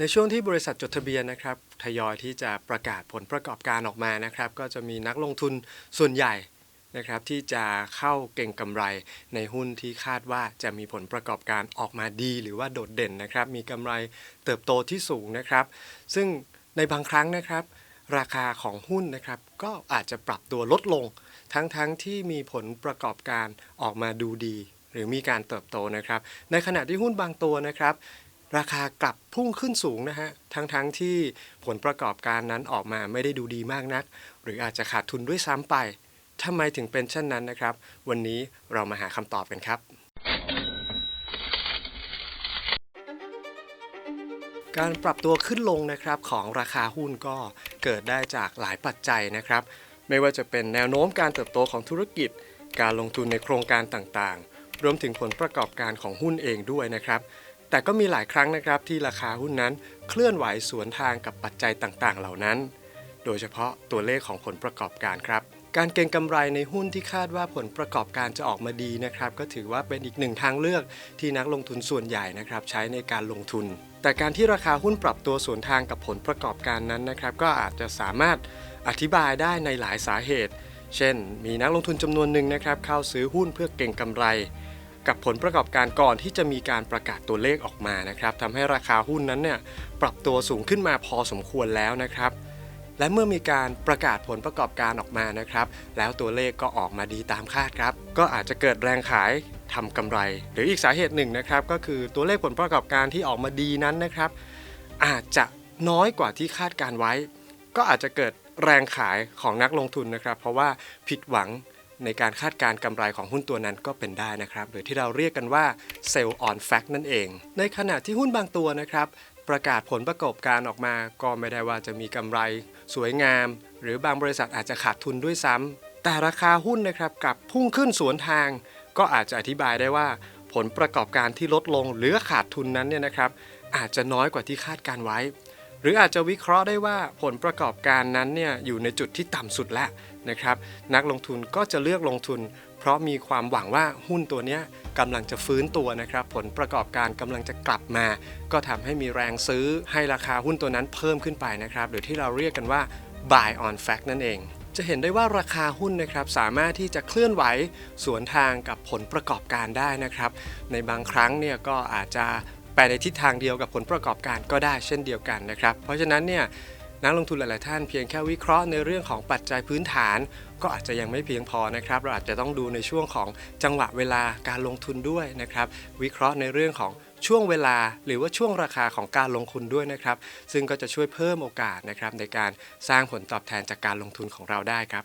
ในช่วงที่บริษัทจดทะเบียนนะครับทยอยที่จะประกาศผลประกอบการออกมานะครับ ก็จะมีนักลงทุนส่วนใหญ่นะครับที่จะเข้าเก่งกำไรในหุ้นที่คาดว่าจะมีผลประกอบการออกมาดี หรือว่าโดดเด่นนะครับ มีกำไรเติบโตที่สูงนะครับ ซึ่งในบางครั้งนะครับ ราคาของหุ้นนะครับ ก็อาจจะปรับตัวลดลง ทั้งๆที่มีผลประกอบการออกมาดูดี หรือมีการเติบโตนะครับ ในขณะที่หุ้นบางตัวนะครับ ราคากลับพุ่งขึ้นสูงนะฮะ ทั้งๆที่ผลประกอบการนั้นออกมาไม่ได้ดูดีมากนัก หรืออาจจะขาดทุนด้วยซ้ำไปทำไมถึงเป็นเช่นนั้นนะครับ วันนี้เรามาหาคำตอบกันครับ การปรับตัวขึ้นลงนะครับของราคาหุ้นก็เกิดได้จากหลายปัจจัยนะครับ ไม่ว่าจะเป็นแนวโน้มการเติบโตของธุรกิจ การลงทุนในโครงการต่างๆ รวมถึงผลประกอบการของหุ้นเองด้วยนะครับ แต่ก็มีหลายครั้งนะครับที่ราคาหุ้นนั้นเคลื่อนไหวสวนทางกับปัจจัยต่างๆ เหล่านั้น โดยเฉพาะตัวเลขของผลประกอบการครับ การเก็งกำไรในหุ้นที่คาดว่าผลประกอบการจะออกมาดีนะครับ ก็ถือว่าเป็นอีกหนึ่งทางเลือกที่นักลงทุนส่วนใหญ่นะครับใช้ในการลงทุน แต่การที่ราคาหุ้นปรับตัวสวนทางกับผลประกอบการนั้นนะครับ ก็อาจจะสามารถอธิบายได้ในหลายสาเหตุ เช่น มีนักลงทุนจำนวนหนึ่งนะครับเข้าซื้อหุ้นเพื่อเก็งกำไร กับผลประกอบการก่อนที่จะมีการประกาศตัวเลขออกมานะครับทำให้ราคาหุ้นนั้นเนี่ยปรับตัวสูงขึ้นมาพอสมควรแล้วนะครับ และเมื่อมีการประกาศผลประกอบการออกมานะครับ แล้วตัวเลขก็ออกมาดีตามคาดครับ ก็อาจจะเกิดแรงขายทำกำไร หรืออีกสาเหตุหนึ่งนะครับ ก็คือตัวเลขผลประกอบการที่ออกมาดีนั้นนะครับ อาจจะน้อยกว่าที่คาดการไว้ ก็อาจจะเกิดแรงขายของนักลงทุนนะครับ เพราะว่าผิดหวัง ในการคาดการกำไรของหุ้นตัวนั้นก็เป็นได้นะครับ หรือที่เราเรียกกันว่า sell on fact นั่นเอง ในขณะที่หุ้นบางตัวนะครับ ประกาศผลประกอบการออกมา ก็ไม่ได้ว่าจะมีกำไรสวยงาม หรือบางบริษัทอาจจะขาดทุนด้วยซ้ำแต่ราคาหุ้นนะครับกลับพุ่งขึ้นสวนทาง ก็อาจจะอธิบายได้ว่า ผลประกอบการที่ลดลงหรือขาดทุนนั้นเนี่ยนะครับ อาจจะน้อยกว่าที่คาดการไว้ รืออาจจะวิเคราะห์ได้ว่าผลประกอบการนั้นเนี่ยอยู่ในจุดที่ต่ำสุดแล้วนะครับนักลงทุนก็จะเลือกลงทุน เพราะมีความหวังว่าหุ้นตัวนี้กำลังจะฟื้นตัวนะครับ ผลประกอบการกำลังจะกลับมา ก็ทำให้มีแรงซื้อให้ราคาหุ้นตัวนั้นเพิ่มขึ้นไปนะครับหรือที่เราเรียกกันว่า buy on fact นั่นเองจะเห็นได้ว่าราคาหุ้นนะครับสามารถที่จะเคลื่อนไหวสวนทางกับผลประกอบการได้นะครับ ในบางครั้งเนี่ยก็อาจจะ ไปในทิศทางเดียวกับผลประกอบการก็ได้เช่นเดียวกันนะครับ เพราะฉะนั้นเนี่ยนักลงทุนหลาย ๆ ท่านเพียงแค่วิเคราะห์ในเรื่องของปัจจัยพื้นฐาน ก็อาจจะยังไม่เพียงพอนะครับ เราอาจจะต้องดูในช่วงของจังหวะเวลาการลงทุนด้วยนะครับ วิเคราะห์ในเรื่องของช่วงเวลาหรือว่าช่วงราคาของการลงทุนด้วยนะครับ ซึ่งก็จะช่วยเพิ่มโอกาสนะครับในการสร้างผลตอบแทนจากการลงทุนของเราได้ครับ